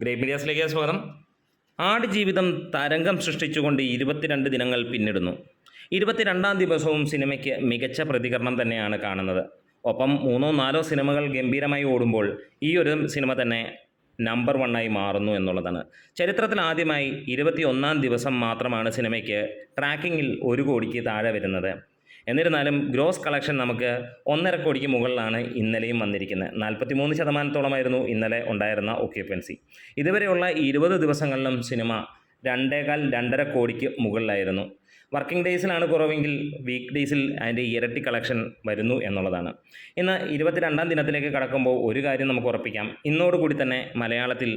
Great മീഡിയാസിലേക്ക് സ്വാഗതം. ആടുജീവിതം തരംഗം സൃഷ്ടിച്ചുകൊണ്ട് ഇരുപത്തിരണ്ട് ദിനങ്ങൾ പിന്നിടുന്നു. ഇരുപത്തിരണ്ടാം ദിവസവും സിനിമയ്ക്ക് മികച്ച പ്രതികരണം തന്നെയാണ് കാണുന്നത്. ഒപ്പം മൂന്നോ നാലോ സിനിമകൾ ഗംഭീരമായി ഓടുമ്പോൾ ഈ ഒരു സിനിമ തന്നെ നമ്പർ വണ്ണായി മാറുന്നു എന്നുള്ളതാണ്. ചരിത്രത്തിൽ ആദ്യമായി ഇരുപത്തി ഒന്നാം ദിവസം മാത്രമാണ് സിനിമയ്ക്ക് ട്രാക്കിങ്ങിൽ ഒരു കോടിക്ക് താഴെ വരുന്നത്. എന്നിരുന്നാലും ഗ്രോസ് കളക്ഷൻ നമുക്ക് ഒന്നര കോടിക്ക് മുകളിലാണ് ഇന്നലെയും വന്നിരിക്കുന്നത്. നാൽപ്പത്തി മൂന്ന് ശതമാനത്തോളമായിരുന്നു ഇന്നലെ ഉണ്ടായിരുന്ന ഒക്യുപ്പൻസി ഇതുവരെയുള്ള ഇരുപത് ദിവസങ്ങളിലും സിനിമ രണ്ടേകാൽ രണ്ടര കോടിക്ക് മുകളിലായിരുന്നു. വർക്കിംഗ് ഡേയ്സിലാണ് കുറവെങ്കിൽ വീക്ക് ഡേയ്സിൽ അതിന്റെ ഇരട്ടി കളക്ഷൻ വരുന്നു എന്നുള്ളതാണ്. ഇന്ന് ഇരുപത്തിരണ്ടാം ദിനത്തിലേക്ക് കടക്കുമ്പോൾ ഒരു കാര്യം നമുക്ക് ഉറപ്പിക്കാം. ഇന്നോടുകൂടി തന്നെ മലയാളത്തിൽ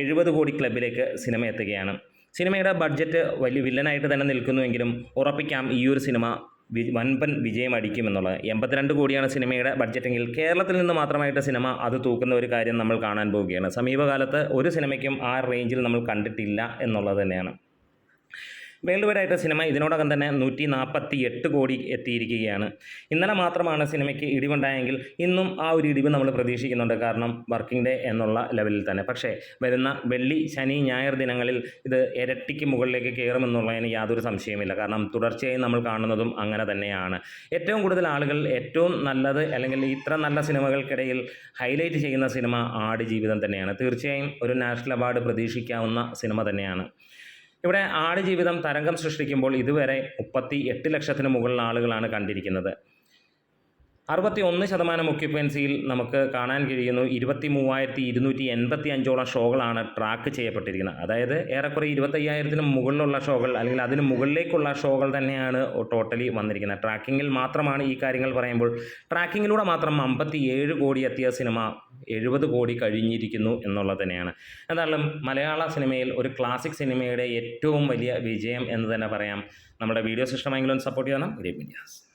എഴുപത് കോടി ക്ലബിലേക്ക് സിനിമ എത്തുകയാണ്. സിനിമയുടെ ബഡ്ജറ്റ് വലിയ വില്ലനായിട്ട് തന്നെ നിൽക്കുന്നുവെങ്കിലും ഉറപ്പിക്കാം ഈ ഒരു സിനിമ വൻപൻ വിജയം അടിക്കുമെന്നുള്ളത് എൺപത്തിരണ്ട് കോടിയാണ് സിനിമയുടെ ബഡ്ജറ്റെങ്കിൽ കേരളത്തിൽ നിന്ന് മാത്രമായിട്ട് സിനിമ അത് തൂക്കുന്ന ഒരു കാര്യം നമ്മൾ കാണാൻ പോവുകയാണ്. സമീപകാലത്ത് ഒരു സിനിമയ്ക്കും ആ റേഞ്ചിൽ നമ്മൾ കണ്ടിട്ടില്ല എന്നുള്ളത് തന്നെയാണ്. വേൾഡ് വൈഡ് ആയിട്ട് സിനിമ ഇതിനോടകം തന്നെ നൂറ്റി നാൽപ്പത്തി എട്ട് കോടി എത്തിയിരിക്കുകയാണ്. ഇന്നലെ മാത്രമാണ് സിനിമയ്ക്ക് ഇടിവുണ്ടായെങ്കിൽ ഇന്നും ആ ഒരു ഇടിവ് നമ്മൾ പ്രതീക്ഷിക്കുന്നുണ്ട് കാരണം വർക്കിംഗ് ഡേ എന്നുള്ള ലെവലിൽ തന്നെ. പക്ഷേ വരുന്ന വെള്ളി ശനി ഞായർ ദിനങ്ങളിൽ ഇത് ഇരട്ടിക്ക് മുകളിലേക്ക് കയറുമെന്നുള്ളതിന് യാതൊരു സംശയമില്ല കാരണം തുടർച്ചയായി നമ്മൾ കാണുന്നതും അങ്ങനെ തന്നെയാണ്. ഏറ്റവും കൂടുതൽ ആളുകൾ ഏറ്റവും നല്ലത് അല്ലെങ്കിൽ ഇത്ര നല്ല സിനിമകൾക്കിടയിൽ ഹൈലൈറ്റ് ചെയ്യുന്ന സിനിമ ആട് ജീവിതം തന്നെയാണ്. തീർച്ചയായും ഒരു നാഷണൽ അവാർഡ് പ്രതീക്ഷിക്കാവുന്ന സിനിമ തന്നെയാണ്. ഇവിടെ ആടുജീവിതം തരംഗം സൃഷ്ടിക്കുമ്പോൾ ഇതുവരെ മുപ്പത്തി എട്ട് ലക്ഷത്തിന് മുകളിൽ ആളുകളാണ് കണ്ടിരിക്കുന്നത്. അറുപത്തി ഒന്ന് ശതമാനം ഒക്യുപ്പൻസിയിൽ നമുക്ക് കാണാൻ കഴിയുന്നു. ഇരുപത്തി മൂവായിരത്തി ഇരുന്നൂറ്റി എൺപത്തി അഞ്ചോളം ഷോകളാണ് ട്രാക്ക് ചെയ്യപ്പെട്ടിരിക്കുന്നത്. അതായത് ഏറെക്കുറെ ഇരുപത്തയ്യായിരത്തിന് മുകളിലുള്ള ഷോകൾ അല്ലെങ്കിൽ അതിന് മുകളിലേക്കുള്ള ഷോകൾ തന്നെയാണ് ടോട്ടലി വന്നിരിക്കുന്നത്. ട്രാക്കിങ്ങിൽ മാത്രമാണ് ഈ കാര്യങ്ങൾ പറയുമ്പോൾ. ട്രാക്കിങ്ങിലൂടെ മാത്രം അമ്പത്തി ഏഴ് കോടി എത്തിയ സിനിമ എഴുപത് കോടി കഴിഞ്ഞിരിക്കുന്നു എന്നുള്ളത് തന്നെയാണ്. എന്തായാലും മലയാള സിനിമയിൽ ഒരു ക്ലാസിക് സിനിമയുടെ ഏറ്റവും വലിയ വിജയം എന്ന് തന്നെ പറയാം. നമ്മുടെ വീഡിയോസ് ഇഷ്ടമെങ്കിലും സപ്പോർട്ട് ചെയ്യണം. Grape Medias